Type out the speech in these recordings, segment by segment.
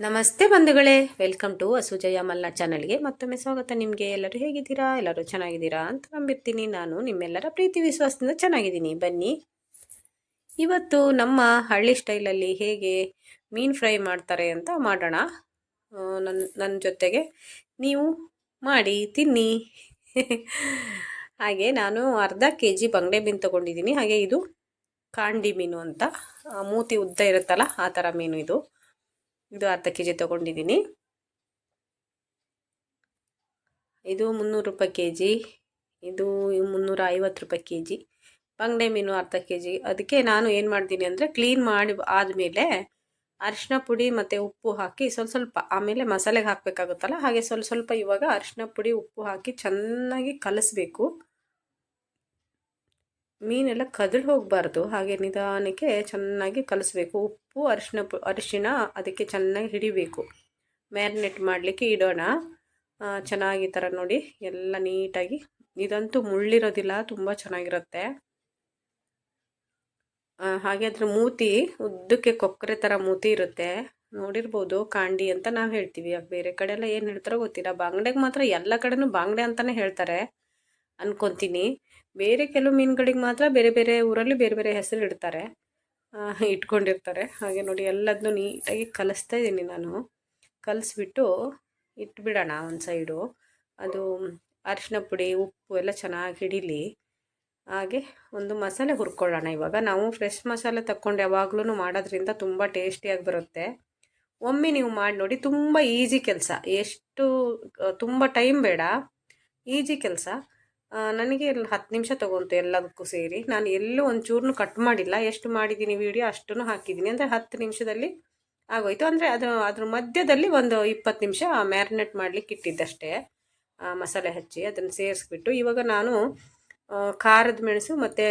ನಮಸ್ತೆ ಬಂಧುಗಳೇ, welcome to ಅಸುಜಯ Malnad ಚಾನಲ್ಗೆ ಮತ್ತೊಮ್ಮೆ ಸ್ವಾಗತ ನಿಮಗೆ. ಎಲ್ಲರೂ ಹೇಗಿದ್ದೀರಾ? ಎಲ್ಲರೂ ಚೆನ್ನಾಗಿದ್ದೀರಾ ಅಂತ ನಂಬಿರ್ತೀನಿ. ನಾನು ನಿಮ್ಮೆಲ್ಲರ ಪ್ರೀತಿ, ವಿಶ್ವಾಸದಿಂದ ಚೆನ್ನಾಗಿದ್ದೀನಿ. ಬನ್ನಿ. ಇವತ್ತು ನಮ್ಮ ಹಳ್ಳಿ ಸ್ಟೈಲಲ್ಲಿ ಹೇಗೆ ಮೀನು ಫ್ರೈ ಮಾಡ್ತಾರೆ ಅಂತ ಮಾಡೋಣ. ನನ್ನ ನನ್ನ ಜೊತೆಗೆ ನೀವು ಮಾಡಿ, ತಿನ್ನಿ. ಹಾಗೆ ನಾನು ಅರ್ಧ ಕೆ ಜಿ ಬಂಗಡೆ ಮೀನು ತೊಗೊಂಡಿದ್ದೀನಿ. ಹಾಗೆ ಇದು ಕಾಂಡಿ ಮೀನು ಅಂತ. ಮೂತಿ ಉದ್ದ ಇರುತ್ತಲ್ಲ, ಆ ಥರ ಮೀನು ಇದು. ಇದು ಅರ್ಧ ಕೆ ಜಿ ತೊಗೊಂಡಿದ್ದೀನಿ. ಇದು ಮುನ್ನೂರು ರೂಪಾಯಿ ಕೆ ಜಿ ಇದು ಮುನ್ನೂರ ಐವತ್ತು ರೂಪಾಯಿ ಕೆ ಜಿ ಬಂಗಡೆ ಮೀನು ಅರ್ಧ ಕೆ ಜಿ ಅದಕ್ಕೆ ನಾನು ಏನು ಮಾಡ್ತೀನಿ ಅಂದರೆ ಕ್ಲೀನ್ ಮಾಡಿ ಆದಮೇಲೆ ಅರಿಶಿನ ಪುಡಿ ಮತ್ತು ಉಪ್ಪು ಹಾಕಿ ಸ್ವಲ್ಪ ಸ್ವಲ್ಪ ಆಮೇಲೆ ಮಸಾಲೆಗೆ ಹಾಕಬೇಕಾಗುತ್ತಲ್ಲ ಹಾಗೆ ಸ್ವಲ್ಪ ಸ್ವಲ್ಪ ಇವಾಗ ಅರಿಶಿನ ಪುಡಿ, ಉಪ್ಪು ಹಾಕಿ ಚೆನ್ನಾಗಿ ಕಲಿಸ್ಬೇಕು. ಮೀನೆಲ್ಲ ಕದಳು ಹೋಗಬಾರ್ದು. ಹಾಗೆ ನಿಧಾನಕ್ಕೆ ಚೆನ್ನಾಗಿ ಕಲಿಸ್ಬೇಕು. ಉಪ್ಪು, ಅರಿಶಿನ ಅರಿಶಿನ ಅದಕ್ಕೆ ಚೆನ್ನಾಗಿ ಹಿಡಿಬೇಕು. ಮ್ಯಾರಿನೇಟ್ ಮಾಡಲಿಕ್ಕೆ ಇಡೋಣ. ಚೆನ್ನಾಗಿ ಥರ ನೋಡಿ. ಎಲ್ಲ ನೀಟಾಗಿ. ಇದಂತೂ ಮುಳ್ಳಿರೋದಿಲ್ಲ, ತುಂಬ ಚೆನ್ನಾಗಿರುತ್ತೆ. ಹಾಗೆ ಅದ್ರ ಮೂತಿ, ಉದ್ದಕ್ಕೆ ಕೊಕ್ಕರೆ ಥರ ಮೂತಿ ಇರುತ್ತೆ. ನೋಡಿರ್ಬೋದು, ಕಾಂಡಿ ಅಂತ ನಾವು ಹೇಳ್ತೀವಿ. ಬೇರೆ ಕಡೆ ಎಲ್ಲ ಏನು ಹೇಳ್ತಾರೋ ಗೊತ್ತಿಲ್ಲ. ಬಾಂಗ್ಡೆಗೆ ಮಾತ್ರ ಎಲ್ಲ ಕಡೆನೂ ಬಾಂಗ್ಡೆ ಅಂತಲೇ ಹೇಳ್ತಾರೆ. ಅನ್ಕೊತೀನಿ. ಬೇರೆ ಕೆಲವು ಮೀನುಗಳಿಗೆ ಮಾತ್ರ ಬೇರೆ ಬೇರೆ ಊರಲ್ಲಿ ಬೇರೆ ಬೇರೆ ಹೆಸರು ಇಡ್ತಾರೆ. ಇಟ್ಕೊಂಡಿರ್ತಾರೆ. ಹಾಗೆ ನೋಡಿ ಎಲ್ಲದನ್ನೂ ನೀಟಾಗಿ ಕಲಿಸ್ತಾ ಇದ್ದೀನಿ ನಾನು. ಕಲಿಸ್ಬಿಟ್ಟು ಇಟ್ಬಿಡೋಣ ಒಂದು ಸೈಡು. ಅದು ಅರಿಶಿನ ಪುಡಿ, ಉಪ್ಪು ಎಲ್ಲ ಚೆನ್ನಾಗಿ ಹಿಡೀಲಿ. ಹಾಗೆ ಒಂದು ಮಸಾಲೆ ಹುರ್ಕೊಳ್ಳೋಣ ಇವಾಗ. ನಾವು ಫ್ರೆಶ್ ಮಸಾಲೆ ತಕ್ಕೊಂಡು ಯಾವಾಗಲೂ ಮಾಡೋದ್ರಿಂದ ತುಂಬ ಟೇಸ್ಟಿಯಾಗಿ ಬರುತ್ತೆ. ಒಮ್ಮೆ ನೀವು ಮಾಡಿ ನೋಡಿ, ತುಂಬ ಈಸಿ ಕೆಲಸ. ಎಷ್ಟು, ತುಂಬ ಟೈಮ್ ಬೇಡ. ಈಜಿ ಕೆಲಸ. ನನಗೆ ಹತ್ತು ನಿಮಿಷ ತೊಗೊಂತು ಎಲ್ಲದಕ್ಕೂ ಸೇರಿ. ನಾನು ಎಲ್ಲೂ ಒಂದು ಕಟ್ ಮಾಡಿಲ್ಲ. ಎಷ್ಟು ಮಾಡಿದ್ದೀನಿ ವಿಡಿಯೋ ಅಷ್ಟನ್ನು ಹಾಕಿದ್ದೀನಿ ಅಂದರೆ ಹತ್ತು ನಿಮಿಷದಲ್ಲಿ ಆಗೋಯ್ತು. ಅಂದರೆ ಅದು, ಅದ್ರ ಮಧ್ಯದಲ್ಲಿ ಒಂದು ಇಪ್ಪತ್ತು ನಿಮಿಷ ಮ್ಯಾರಿನೇಟ್ ಮಾಡಲಿಕ್ಕೆ ಇಟ್ಟಿದ್ದಷ್ಟೇ. ಮಸಾಲೆ ಹಚ್ಚಿ ಅದನ್ನು ಸೇರಿಸ್ಬಿಟ್ಟು ಇವಾಗ ನಾನು ಖಾರದ ಮೆಣಸು ಮತ್ತು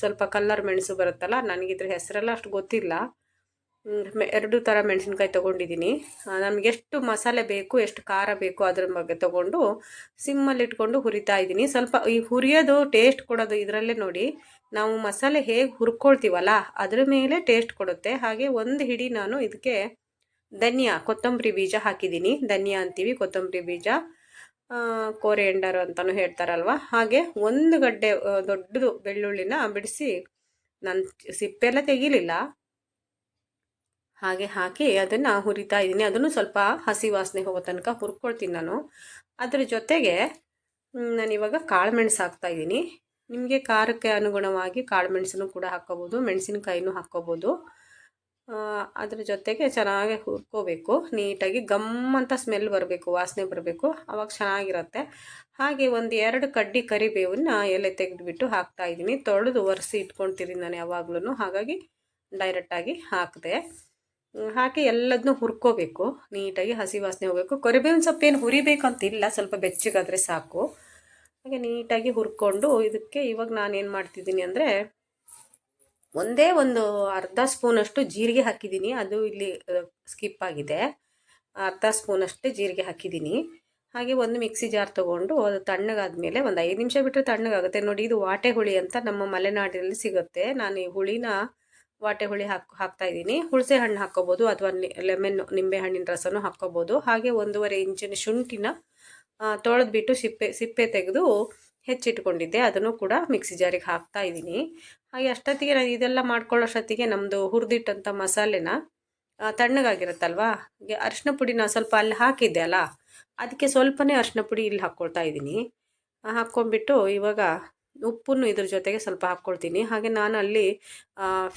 ಸ್ವಲ್ಪ ಕಲ್ಲರ್ ಮೆಣಸು ಬರುತ್ತಲ್ಲ, ನನಗಿದ್ರ ಹೆಸರೆಲ್ಲ ಅಷ್ಟು ಗೊತ್ತಿಲ್ಲ. ಎರಡು ಥರ ಮೆಣಸಿನ್ಕಾಯಿ ತೊಗೊಂಡಿದ್ದೀನಿ ನಮಗೆ ಎಷ್ಟು ಮಸಾಲೆ ಬೇಕು, ಎಷ್ಟು ಖಾರ ಬೇಕು ಅದ್ರ ಬಗ್ಗೆ ತೊಗೊಂಡು ಸಿಮ್ಮಲ್ಲಿ ಇಟ್ಕೊಂಡು ಹುರಿತಾ ಇದ್ದೀನಿ ಸ್ವಲ್ಪ ಈ ಹುರಿಯೋದು ಟೇಸ್ಟ್ ಕೊಡೋದು ಇದರಲ್ಲೇ ನೋಡಿ. ನಾವು ಮಸಾಲೆ ಹೇಗೆ ಹುರ್ಕೊಳ್ತೀವಲ್ಲ, ಅದ್ರ ಮೇಲೆ ಟೇಸ್ಟ್ ಕೊಡುತ್ತೆ. ಹಾಗೆ ಒಂದು ಹಿಡಿ ನಾನು ಇದಕ್ಕೆ ಧನಿಯಾ, ಕೊತ್ತಂಬರಿ ಬೀಜ ಹಾಕಿದ್ದೀನಿ ಧನಿಯಾ ಅಂತೀವಿ, ಕೊತ್ತಂಬರಿ ಬೀಜ. ಕೋರಿಯಂಡರ್ ಅಂತಲೂ ಹೇಳ್ತಾರಲ್ವ. ಹಾಗೆ ಒಂದು ಗಡ್ಡೆ ದೊಡ್ಡದು ಬೆಳ್ಳುಳ್ಳಿನ ಬಿಡಿಸಿ ನಾನು, ಸಿಪ್ಪೆಲ್ಲ ತೆಗಿಲಿಲ್ಲ. ಹಾಗೆ ಹಾಕಿ ಅದನ್ನು ಹುರಿತಾ ಇದ್ದೀನಿ. ಅದನ್ನು ಸ್ವಲ್ಪ ಹಸಿ ವಾಸನೆ ಹೋಗೋ ತನಕ ಹುರ್ಕೊಳ್ತೀನಿ ನಾನು. ಅದರ ಜೊತೆಗೆ ನಾನು ನಾನಿವಾಗ ಕಾಳು ಮೆಣಸು ಹಾಕ್ತಾ ಇದ್ದೀನಿ. ನಿಮಗೆ ಖಾರಕ್ಕೆ ಅನುಗುಣವಾಗಿ ಕಾಳು ಮೆಣಸನ್ನು ಕೂಡ ಹಾಕ್ಕೋಬೋದು, ಮೆಣಸಿನಕಾಯಿನೂ ಹಾಕ್ಕೋಬೋದು. ಅದರ ಜೊತೆಗೆ ಚೆನ್ನಾಗಿ ಹುರ್ಕೋಬೇಕು. ನೀಟಾಗಿ ಗಮ್ ಅಂತ ಸ್ಮೆಲ್ ಬರಬೇಕು, ವಾಸನೆ ಬರಬೇಕು. ಅವಾಗ ಚೆನ್ನಾಗಿರುತ್ತೆ. ಹಾಗೆ ಒಂದು ಎರಡು ಕಡ್ಡಿ ಕರಿಬೇವನ್ನ ಎಲೆ ತೆಗೆದುಬಿಟ್ಟು ಹಾಕ್ತಾ ಇದ್ದೀನಿ. ತೊಳೆದು ಒರೆಸಿ ಇಟ್ಕೊಳ್ತೀನಿ ನಾನು ಯಾವಾಗ್ಲೂ ಹಾಗಾಗಿ ಡೈರೆಕ್ಟಾಗಿ ಹಾಕಿದೆ. ಹಾಕಿ ಎಲ್ಲದನ್ನೂ ಹುರ್ಕೋಬೇಕು. ನೀಟಾಗಿ ಹಸಿ ವಾಸನೆ ಹೋಗಬೇಕು. ಕರಿಬೇವಿನ ಸೊಪ್ಪೇನು ಹುರಿಬೇಕಂತಿಲ್ಲ, ಸ್ವಲ್ಪ ಬೆಚ್ಚಗಾದರೆ ಸಾಕು. ಹಾಗೆ ನೀಟಾಗಿ ಹುರ್ಕೊಂಡು ಇದಕ್ಕೆ ಇವಾಗ ನಾನು ಏನು ಮಾಡ್ತಿದ್ದೀನಿ ಅಂದರೆ ಒಂದೇ ಒಂದು ಅರ್ಧ ಸ್ಪೂನಷ್ಟು ಜೀರಿಗೆ ಹಾಕಿದ್ದೀನಿ. ಅದು ಇಲ್ಲಿ ಸ್ಕಿಪ್ ಆಗಿದೆ. ಅರ್ಧ ಸ್ಪೂನಷ್ಟು ಜೀರಿಗೆ ಹಾಕಿದ್ದೀನಿ. ಹಾಗೆ ಒಂದು ಮಿಕ್ಸಿ ಜಾರ್ ತೊಗೊಂಡು ಅದು ತಣ್ಣಗಾದ್ಮೇಲೆ ಒಂದು ಐದು ನಿಮಿಷ ಬಿಟ್ಟರೆ ತಣ್ಣಗಾಗುತ್ತೆ. ನೋಡಿ, ಇದು ವಾಟೆ ಹುಳಿ ಅಂತ ನಮ್ಮ ಮಲೆನಾಡಿನಲ್ಲಿ ಸಿಗುತ್ತೆ. ನಾನು ಈ ಹುಳಿನ ವಾಟೆ ಹುಳಿ ಹಾಕ್, ಹಾಕ್ತಾ ಇದ್ದೀನಿ. ಹುಳಸೆ ಹಣ್ಣು ಹಾಕ್ಕೋಬೋದು ಅಥವಾ ಲೆಮನ್, ನಿಂಬೆ ಹಣ್ಣಿನ ರಸನೂ ಹಾಕ್ಕೋಬೋದು. ಹಾಗೆ ಒಂದೂವರೆ ಇಂಚಿನ ಶುಂಠಿನ ತೊಳೆದ್ಬಿಟ್ಟು ಸಿಪ್ಪೆ ಸಿಪ್ಪೆ ತೆಗೆದು ಹೆಚ್ಚಿಟ್ಕೊಂಡಿದ್ದೆ. ಅದನ್ನು ಕೂಡ ಮಿಕ್ಸಿ ಜಾರಿಗೆ ಹಾಕ್ತಾ ಇದ್ದೀನಿ. ಹಾಗೆ ಅಷ್ಟೊತ್ತಿಗೆ ನಾನು ಇದೆಲ್ಲ ಮಾಡ್ಕೊಳ್ಳೋಷ್ಟೊತ್ತಿಗೆ ನಮ್ಮದು ಹುರಿದಿಟ್ಟಂಥ ಮಸಾಲೆನ ತಣ್ಣಗಾಗಿರುತ್ತಲ್ವ? ಅರಿಶಿನ ಪುಡಿ ನಾನು ಸ್ವಲ್ಪ ಅಲ್ಲಿ ಹಾಕಿದ್ದೆ ಅಲ್ಲ? ಅದಕ್ಕೆ ಸ್ವಲ್ಪನೇ ಅರಿಶಿನ ಪುಡಿ ಇಲ್ಲಿ ಹಾಕ್ಕೊಳ್ತಾ ಇದ್ದೀನಿ. ಹಾಕ್ಕೊಂಬಿಟ್ಟು ಇವಾಗ ಉಪ್ಪನ್ನು ಇದ್ರ ಜೊತೆಗೆ ಸ್ವಲ್ಪ ಹಾಕ್ಕೊಳ್ತೀನಿ. ಹಾಗೆ ನಾನು ಅಲ್ಲಿ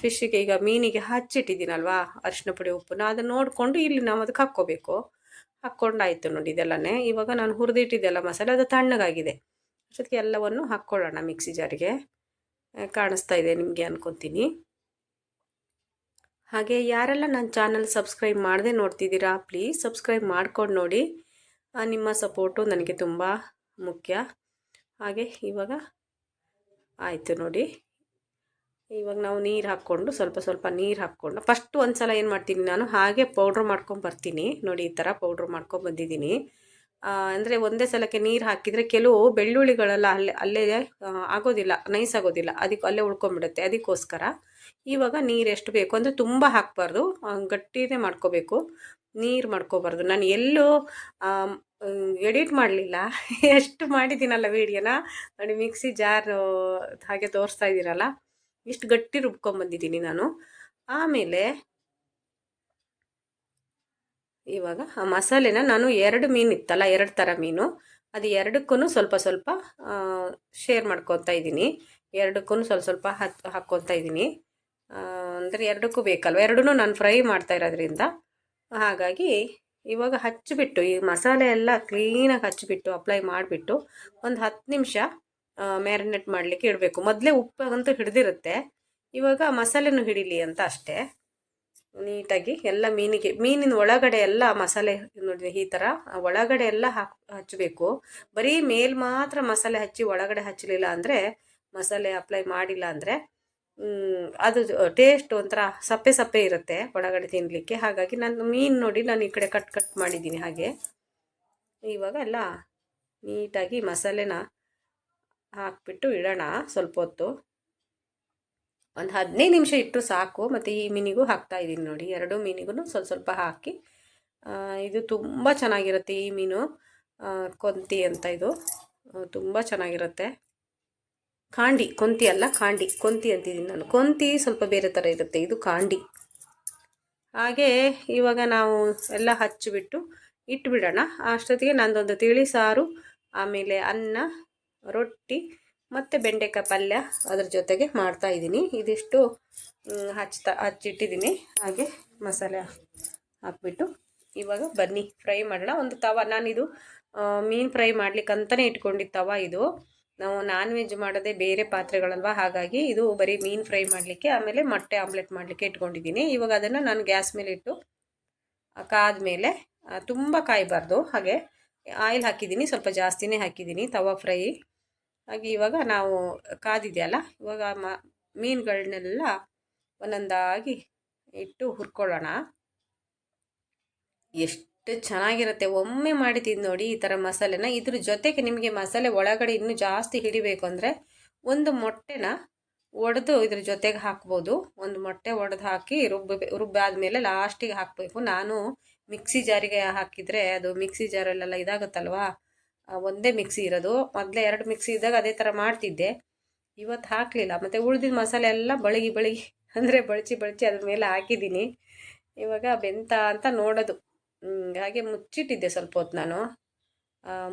ಫಿಶ್ಶಿಗೆ ಈಗ ಮೀನಿಗೆ ಹಚ್ಚಿಟ್ಟಿದ್ದೀನಲ್ವಾ ಅರಿಶಿನ ಪುಡಿ ಉಪ್ಪನ್ನು, ಅದನ್ನು ನೋಡಿಕೊಂಡು ಇಲ್ಲಿ ನಾವು ಅದಕ್ಕೆ ಹಾಕ್ಕೋಬೇಕು. ಹಾಕ್ಕೊಂಡಾಯಿತು ನೋಡಿ ಇದೆಲ್ಲನೇ. ಇವಾಗ ನಾನು ಹುರಿದಿಟ್ಟಿದ್ದೆಲ್ಲ ಮಸಾಲೆ, ಅದು ತಣ್ಣಗಾಗಿದೆ. ಅಷ್ಟೊತ್ತಿಗೆ ಎಲ್ಲವನ್ನು ಹಾಕ್ಕೊಳ್ಳೋಣ ಮಿಕ್ಸಿ ಜಾರಿಗೆ. ಕಾಣಿಸ್ತಾ ಇದೆ ನಿಮಗೆ ಅನ್ಕೊತೀನಿ. ಹಾಗೆ ಯಾರೆಲ್ಲ ನನ್ನ ಚಾನಲ್ ಸಬ್ಸ್ಕ್ರೈಬ್ ಮಾಡದೆ ನೋಡ್ತಿದ್ದೀರಾ, ಪ್ಲೀಸ್ ಸಬ್ಸ್ಕ್ರೈಬ್ ಮಾಡ್ಕೊಂಡು ನೋಡಿ. ನಿಮ್ಮ ಸಪೋರ್ಟು ನನಗೆ ತುಂಬ ಮುಖ್ಯ. ಹಾಗೆ ಇವಾಗ ಆಯಿತು ನೋಡಿ. ಇವಾಗ ನಾವು ನೀರು ಹಾಕ್ಕೊಂಡು ಸ್ವಲ್ಪ ಸ್ವಲ್ಪ ನೀರು ಹಾಕ್ಕೊಂಡು ಫಸ್ಟ್ ಒಂದು ಸಲ ಏನು ಮಾಡ್ತೀನಿ ನಾನು, ಹಾಗೆ ಪೌಡ್ರ್ ಮಾಡ್ಕೊಂಡು ಬರ್ತೀನಿ. ನೋಡಿ, ಈ ಥರ ಪೌಡ್ರ್ ಮಾಡ್ಕೊಂಡು ಬಂದಿದ್ದೀನಿ. ಅಂದರೆ ಒಂದೇ ಸಲಕ್ಕೆ ನೀರು ಹಾಕಿದರೆ ಕೆಲವು ಬೆಳ್ಳುಳ್ಳಿಗಳೆಲ್ಲ ಅಲ್ಲೇ ಅಲ್ಲೇ ಆಗೋದಿಲ್ಲ, ನೈಸ್ ಆಗೋದಿಲ್ಲ, ಅದಕ್ಕೆ ಅಲ್ಲೇ ಉಳ್ಕೊಂಬಿಡುತ್ತೆ ಅದಕ್ಕೋಸ್ಕರ. ಇವಾಗ ನೀರು ಎಷ್ಟು ಬೇಕು ಅಂದರೆ ತುಂಬ ಹಾಕಬಾರ್ದು ಗಟ್ಟಿನೇ ಮಾಡ್ಕೋಬೇಕು, ನೀರು ಮಾಡ್ಕೋಬಾರ್ದು. ನಾನು ಎಲ್ಲೂ ಎಡಿಟ್ ಮಾಡಲಿಲ್ಲ. ಎಷ್ಟು ಮಾಡಿದ್ದೀನಲ್ಲ ವೀಡಿಯೋನ ನೋಡಿ ಮಿಕ್ಸಿ ಜಾರ್ ಹಾಗೆ ತೋರಿಸ್ತಾ ಇದ್ದೀರಲ್ಲ? ಇಷ್ಟು ಗಟ್ಟಿ ರುಬ್ಕೊಂಬಂದಿದ್ದೀನಿ ನಾನು. ಆಮೇಲೆ ಇವಾಗ ಆ ಮಸಾಲೆನ ನಾನು ಎರಡು ಮೀನು ಇತ್ತಲ್ಲ, ಎರಡು ಥರ ಮೀನು. ಅದು ಎರಡಕ್ಕೂ ಸ್ವಲ್ಪ ಸ್ವಲ್ಪ ಶೇರ್ ಮಾಡ್ಕೊತಾ ಇದ್ದೀನಿ. ಎರಡಕ್ಕೂ ಸ್ವಲ್ಪ ಸ್ವಲ್ಪ ಹತ್ ಹಾಕ್ಕೊತಾ ಇದ್ದೀನಿ. ಅಂದರೆ ಎರಡಕ್ಕೂ ಬೇಕಲ್ವ? ಎರಡೂ ನಾನು ಫ್ರೈ ಮಾಡ್ತಾ ಇರೋದ್ರಿಂದ. ಹಾಗಾಗಿ ಇವಾಗ ಹಚ್ಚಿಬಿಟ್ಟು, ಈ ಮಸಾಲೆ ಎಲ್ಲ ಕ್ಲೀನಾಗಿ ಹಚ್ಚಿಬಿಟ್ಟು ಅಪ್ಲೈ ಮಾಡಿಬಿಟ್ಟು ಒಂದು ಹತ್ತು ನಿಮಿಷ ಮ್ಯಾರಿನೇಟ್ ಮಾಡಲಿಕ್ಕೆ ಇಡಬೇಕು. ಮೊದಲೇ ಉಪ್ಪಂತೂ ಹಿಡಿದಿರುತ್ತೆ. ಇವಾಗ ಮಸಾಲೆನೂ ಹಿಡೀಲಿ ಅಂತ ಅಷ್ಟೇ. ನೀಟಾಗಿ ಎಲ್ಲ ಮೀನಿಗೆ, ಮೀನಿನ ಒಳಗಡೆ ಎಲ್ಲ ಮಸಾಲೆ ನೋಡಿ ಈ ಥರ ಒಳಗಡೆ ಎಲ್ಲ ಹಾಕ್ ಹಚ್ಚಬೇಕು ಬರೀ ಮೇಲ್ ಮಾತ್ರ ಮಸಾಲೆ ಹಚ್ಚಿ ಒಳಗಡೆ ಹಚ್ಚಲಿಲ್ಲ ಅಂದರೆ ಮಸಾಲೆ ಅಪ್ಲೈ ಮಾಡಿಲ್ಲ ಅಂದರೆ ಅದು ಟೇಸ್ಟ್ ಒಂಥರ ಸಪ್ಪೆ ಸಪ್ಪೆ ಇರುತ್ತೆ ಒಳಗಡೆ ತಿನ್ನಲಿಕ್ಕೆ ಹಾಗಾಗಿ ನಾನು ಮೀನು ನೋಡಿ ನಾನು ಈ ಕಡೆ ಕಟ್ ಕಟ್ ಮಾಡಿದ್ದೀನಿ ಹಾಗೆ. ಇವಾಗ ಎಲ್ಲ ನೀಟಾಗಿ ಮಸಾಲೆನ ಹಾಕ್ಬಿಟ್ಟು ಇಡೋಣ ಸ್ವಲ್ಪ ಹೊತ್ತು. ಒಂದು ಹದಿನೈದು ನಿಮಿಷ ಇಟ್ಟು ಸಾಕು, ಮತ್ತು ಈ ಮೀನಿಗೂ ಹಾಕ್ತಾ ಇದ್ದೀನಿ ನೋಡಿ. ಎರಡು ಮೀನಿಗೂ ಸ್ವಲ್ಪ ಸ್ವಲ್ಪ ಹಾಕಿ. ಇದು ತುಂಬ ಚೆನ್ನಾಗಿರುತ್ತೆ ಈ ಮೀನು. ಕೊಂತಿ ಅಂತ ಇದು. ತುಂಬ ಚೆನ್ನಾಗಿರುತ್ತೆ. ಕಾಂಡಿ, ಕೊಂತಿ ಅಲ್ಲ, ಕಾಂಡಿ. ಕೊಂತಿ ಅಂತಿದ್ದೀನಿ ನಾನು. ಕೊಂತಿ ಸ್ವಲ್ಪ ಬೇರೆ ಥರ ಇರುತ್ತೆ. ಇದು ಕಾಂಡಿ. ಹಾಗೆ ಇವಾಗ ನಾವು ಎಲ್ಲ ಹಚ್ಚಿಬಿಟ್ಟು ಇಟ್ಬಿಡೋಣ. ಅಷ್ಟೊತ್ತಿಗೆ ನಂದೊಂದು ತಿಳಿ ಸಾರು, ಆಮೇಲೆ ಅನ್ನ, ರೊಟ್ಟಿ, ಮತ್ತು ಬೆಂಡೆಕಾಯಿ ಪಲ್ಯ ಅದ್ರ ಜೊತೆಗೆ ಮಾಡ್ತಾ ಇದ್ದೀನಿ. ಇದಿಷ್ಟು ಹಚ್ತಾ, ಹಚ್ಚಿಟ್ಟಿದ್ದೀನಿ. ಹಾಗೆ ಮಸಾಲೆ ಹಾಕ್ಬಿಟ್ಟು ಇವಾಗ ಬನ್ನಿ. ಫ್ರೈ ಮಾಡೋಣ. ಒಂದು ತವ, ನಾನಿದು ಮೀನು ಫ್ರೈ ಮಾಡ್ಲಿಕ್ಕೆ ಅಂತಲೇ ಇಟ್ಕೊಂಡಿದ್ದು ತವ ಇದು. ನಾವು ನಾನ್ ವೆಜ್ ಮಾಡೋದೇ ಬೇರೆ ಪಾತ್ರೆಗಳಲ್ವ? ಹಾಗಾಗಿ ಇದು ಬರೀ ಮೀನು ಫ್ರೈ ಮಾಡಲಿಕ್ಕೆ, ಆಮೇಲೆ ಮೊಟ್ಟೆ ಆಮ್ಲೆಟ್ ಮಾಡಲಿಕ್ಕೆ ಇಟ್ಕೊಂಡಿದ್ದೀನಿ. ಇವಾಗ ಅದನ್ನು ನಾನು ಗ್ಯಾಸ್ ಮೇಲೆ ಇಟ್ಟು ಕಾದ ಮೇಲೆ ತುಂಬ ಕಾಯಬಾರ್ದು. ಹಾಗೆ ಆಯಿಲ್ ಹಾಕಿದ್ದೀನಿ, ಸ್ವಲ್ಪ ಜಾಸ್ತಿನೇ ಹಾಕಿದ್ದೀನಿ, ತವಾ ಫ್ರೈ. ಹಾಗೆ ಇವಾಗ ನಾವು ಕಾದಿದೆಯಲ್ಲ, ಇವಾಗ ಮ, ಮೀನುಗಳನ್ನೆಲ್ಲ ಒಂದೊಂದಾಗಿ ಇಟ್ಟು ಹುರ್ಕೊಳ್ಳೋಣ. ಎಷ್ಟು ಚೆನ್ನಾಗಿರುತ್ತೆ. ಒಮ್ಮೆ ಮಾಡಿ ತಿಂದು ನೋಡಿ ಈ ಥರ ಮಸಾಲೆನ. ಇದ್ರ ಜೊತೆಗೆ ನಿಮಗೆ ಮಸಾಲೆ ಒಳಗಡೆ ಇನ್ನೂ ಜಾಸ್ತಿ ಹಿಡಿಬೇಕು ಅಂದರೆ ಒಂದು ಮೊಟ್ಟೆನ ಒಡೆದು ಇದ್ರ ಜೊತೆಗೆ ಹಾಕ್ಬೋದು. ಒಂದು ಮೊಟ್ಟೆ ಒಡೆದು ಹಾಕಿ ರುಬ್ಬ, ರುಬ್ಬಾದ್ಮೇಲೆ ಲಾಸ್ಟಿಗೆ ಹಾಕಬೇಕು. ನಾನು ಮಿಕ್ಸಿ ಜಾರಿಗೆ ಹಾಕಿದರೆ ಅದು ಮಿಕ್ಸಿ ಜಾರಲ್ಲೆಲ್ಲ ಇದಾಗುತ್ತಲ್ವಾ? ಒಂದೇ ಮಿಕ್ಸಿ ಇರೋದು. ಮೊದಲೇ ಎರಡು ಮಿಕ್ಸಿ ಇದ್ದಾಗ ಅದೇ ಥರ ಮಾಡ್ತಿದ್ದೆ. ಇವತ್ತು ಹಾಕಲಿಲ್ಲ. ಮತ್ತು ಉಳಿದಿದ್ದ ಮಸಾಲೆ ಎಲ್ಲ ಬಳಗಿ ಬಳಗಿ ಅಂದರೆ ಬಳಚಿ ಬಳಚಿ ಅದ್ರ ಮೇಲೆ ಹಾಕಿದ್ದೀನಿ. ಇವಾಗ ಬೆಂತ ಅಂತ ನೋಡೋದು. ಹಾಗೆ ಮುಚ್ಚಿಟ್ಟಿದ್ದೆ ಸ್ವಲ್ಪ ಹೊತ್ತು ನಾನು.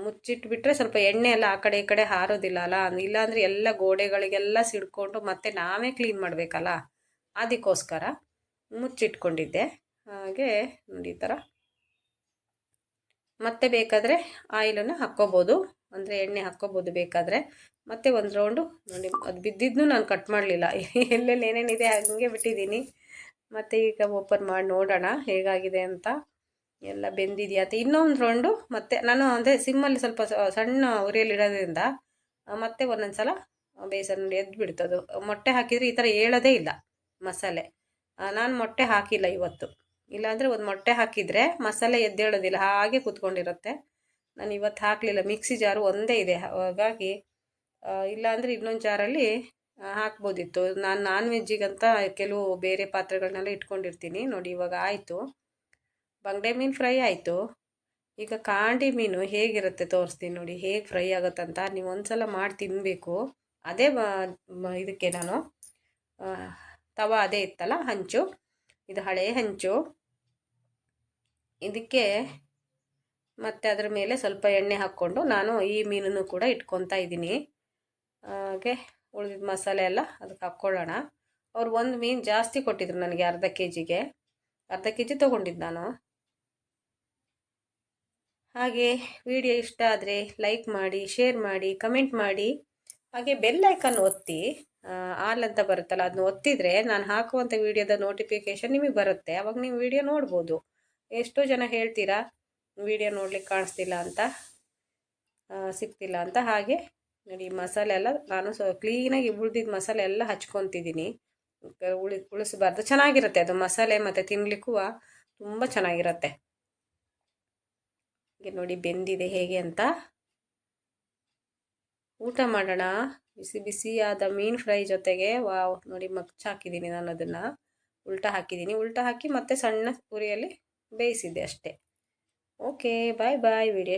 ಮುಚ್ಚಿಟ್ಬಿಟ್ರೆ ಸ್ವಲ್ಪ ಎಣ್ಣೆ ಎಲ್ಲ ಆ ಕಡೆ ಈ ಕಡೆ ಹಾರೋದಿಲ್ಲ ಅಲ್ಲ? ಇಲ್ಲಾಂದರೆ ಎಲ್ಲ ಗೋಡೆಗಳಿಗೆಲ್ಲ ಸಿಡ್ಕೊಂಡು ಮತ್ತೆ ನಾವೇ ಕ್ಲೀನ್ ಮಾಡಬೇಕಲ್ಲ? ಅದಕ್ಕೋಸ್ಕರ ಮುಚ್ಚಿಟ್ಕೊಂಡಿದ್ದೆ. ಹಾಗೆ ನೋಡಿ ಈ ಥರ. ಮತ್ತೆ ಬೇಕಾದರೆ ಆಯಿಲನ್ನು ಹಾಕ್ಕೋಬೋದು. ಅಂದರೆ ಎಣ್ಣೆ ಹಾಕ್ಕೋಬೋದು ಬೇಕಾದರೆ. ಮತ್ತೆ ಒಂದು ರೌಂಡು ನೋಡಿ ಅದು ಬಿದ್ದಿದ್ದು ನಾನು ಕಟ್ ಮಾಡಲಿಲ್ಲ. ಎಲ್ಲೆಲ್ಲಿ ಏನೇನಿದೆ ಹಾಗೆ ಬಿಟ್ಟಿದ್ದೀನಿ. ಮತ್ತು ಈಗ ಓಪನ್ ಮಾಡಿ ನೋಡೋಣ ಹೇಗಾಗಿದೆ ಅಂತ. ಎಲ್ಲ ಬೆಂದಿದೆಯಾ? ಅಂತ ಇನ್ನೊಂದು ರೌಂಡು ಮತ್ತೆ ನಾನು ಅಂದರೆ ಸಿಮ್ಮಲ್ಲಿ ಸ್ವಲ್ಪ ಸಣ್ಣ ಉರಿಯಲ್ಲಿಡೋದ್ರಿಂದ ಮತ್ತೆ ಒಂದೊಂದು ಸಲ ಬೇಸನ್ ಎದ್ದು ಬಿಡ್ತದು ಮೊಟ್ಟೆ ಹಾಕಿದರೆ ಈ ಥರ ಹೇಳೋದೇ ಇಲ್ಲ ಮಸಾಲೆ. ನಾನು ಮೊಟ್ಟೆ ಹಾಕಿಲ್ಲ ಇವತ್ತು. ಇಲ್ಲಾಂದರೆ ಒಂದು ಮೊಟ್ಟೆ ಹಾಕಿದರೆ ಮಸಾಲೆ ಎದ್ದೇಳೋದಿಲ್ಲ ಹಾಗೆ ಕೂತ್ಕೊಂಡಿರುತ್ತೆ. ನಾನು ಇವತ್ತು ಹಾಕಲಿಲ್ಲ. ಮಿಕ್ಸಿ ಜಾರು ಒಂದೇ ಇದೆ. ಹಾಗಾಗಿ ಇಲ್ಲಾಂದರೆ ಇನ್ನೊಂದು ಜಾರಲ್ಲಿ ಹಾಕ್ಬೋದಿತ್ತು. ನಾನು ನಾನ್ ವೆಜ್ಜಿಗಂತ ಕೆಲವು ಬೇರೆ ಪಾತ್ರೆಗಳನ್ನೆಲ್ಲ ಇಟ್ಕೊಂಡಿರ್ತೀನಿ. ನೋಡಿ, ಇವಾಗ ಆಯಿತು. ಬಂಗಡೆ ಮೀನು ಫ್ರೈ ಆಯಿತು. ಈಗ ಕಾಂಡಿ ಮೀನು ಹೇಗಿರುತ್ತೆ ತೋರಿಸ್ತೀನಿ ನೋಡಿ, ಹೇಗೆ ಫ್ರೈ ಆಗುತ್ತಂತ ನೀವು ಒಂದು ಸಲ ಮಾಡಿ ತಿನ್ನಬೇಕು ಅದೇ ಇದಕ್ಕೆ ನಾನು ತವ ಅದೇ ಇತ್ತಲ್ಲ, ಹಂಚು. ಇದು ಹಳೆ ಹಂಚು. ಇದಕ್ಕೆ ಮತ್ತು ಅದರ ಮೇಲೆ ಸ್ವಲ್ಪ ಎಣ್ಣೆ ಹಾಕ್ಕೊಂಡು ನಾನು ಈ ಮೀನನ್ನು ಕೂಡ ಇಟ್ಕೊತಾ ಇದ್ದೀನಿ. ಹಾಗೆ ಉಳಿದಿದ್ದ ಮಸಾಲೆ ಎಲ್ಲ ಅದಕ್ಕೆ ಹಾಕ್ಕೊಳ್ಳೋಣ. ಅವ್ರು ಒಂದು ಮೀನು ಜಾಸ್ತಿ ಕೊಟ್ಟಿದ್ರು ನನಗೆ ಅರ್ಧ ಕೆ ಜಿಗೆ ಅರ್ಧ ಕೆ ಜಿ ತೊಗೊಂಡಿದ್ದು ನಾನು. ಹಾಗೆ ವಿಡಿಯೋ ಇಷ್ಟ ಆದರೆ ಲೈಕ್ ಮಾಡಿ ಶೇರ್ ಮಾಡಿ ಕಮೆಂಟ್ ಮಾಡಿ. ಹಾಗೆ ಬೆಲ್ ಐಕನ್ ಒತ್ತಿ ಆಲ್ ಅಂತ ಬರುತ್ತಲ್ಲ ಅದನ್ನ ಒತ್ತಿದರೆ ನಾನು ಹಾಕುವಂಥ ವಿಡಿಯೋದ ನೋಟಿಫಿಕೇಶನ್ ನಿಮಗೆ ಬರುತ್ತೆ. ಅವಾಗ ನೀವು ವಿಡಿಯೋ ನೋಡ್ಬೋದು. ಎಷ್ಟೋ ಜನ ಹೇಳ್ತೀರಾ, ವಿಡಿಯೋ ನೋಡ್ಲಿಕ್ಕೆ ಕಾಣಿಸ್ತಿಲ್ಲ ಅಂತ ಸಿಗ್ತಿಲ್ಲ ಅಂತ. ಹಾಗೆ ನೋಡಿ ಮಸಾಲೆ ಎಲ್ಲ ನಾನು ಸೊ ಕ್ಲೀನಾಗಿ ಉಳಿದಿದ್ದ ಮಸಾಲೆ ಎಲ್ಲ ಹಚ್ಕೊತಿದ್ದೀನಿ ಉಳಿ, ಉಳಿಸಬಾರ್ದು. ಚೆನ್ನಾಗಿರುತ್ತೆ ಅದು ಮಸಾಲೆ ಮತ್ತು ತಿನ್ನಲಿಕ್ಕೂ ತುಂಬ ಚೆನ್ನಾಗಿರುತ್ತೆ. ನೋಡಿ ಬೆಂದಿದೆ ಹೇಗೆ ಅಂತ. ಊಟ ಮಾಡೋಣ. ಬಿಸಿ ಬಿಸಿಯಾದ ಮೀನು ಫ್ರೈ ಜೊತೆಗೆ, ವಾವ್, ನೋಡಿ ಮಗ್ಚ ಹಾಕಿದ್ದೀನಿ ನಾನು ಅದನ್ನು. ಉಲ್ಟಾ ಹಾಕಿದ್ದೀನಿ. ಉಲ್ಟಾ ಹಾಕಿ ಮತ್ತೆ ಸಣ್ಣ ಪುರಿಯಲ್ಲಿ ಬೇಯಿಸಿದ್ದೆ ಅಷ್ಟೇ. ಓಕೆ ಬಾಯ್ ಬಾಯ್ ವಿಡಿಯೋ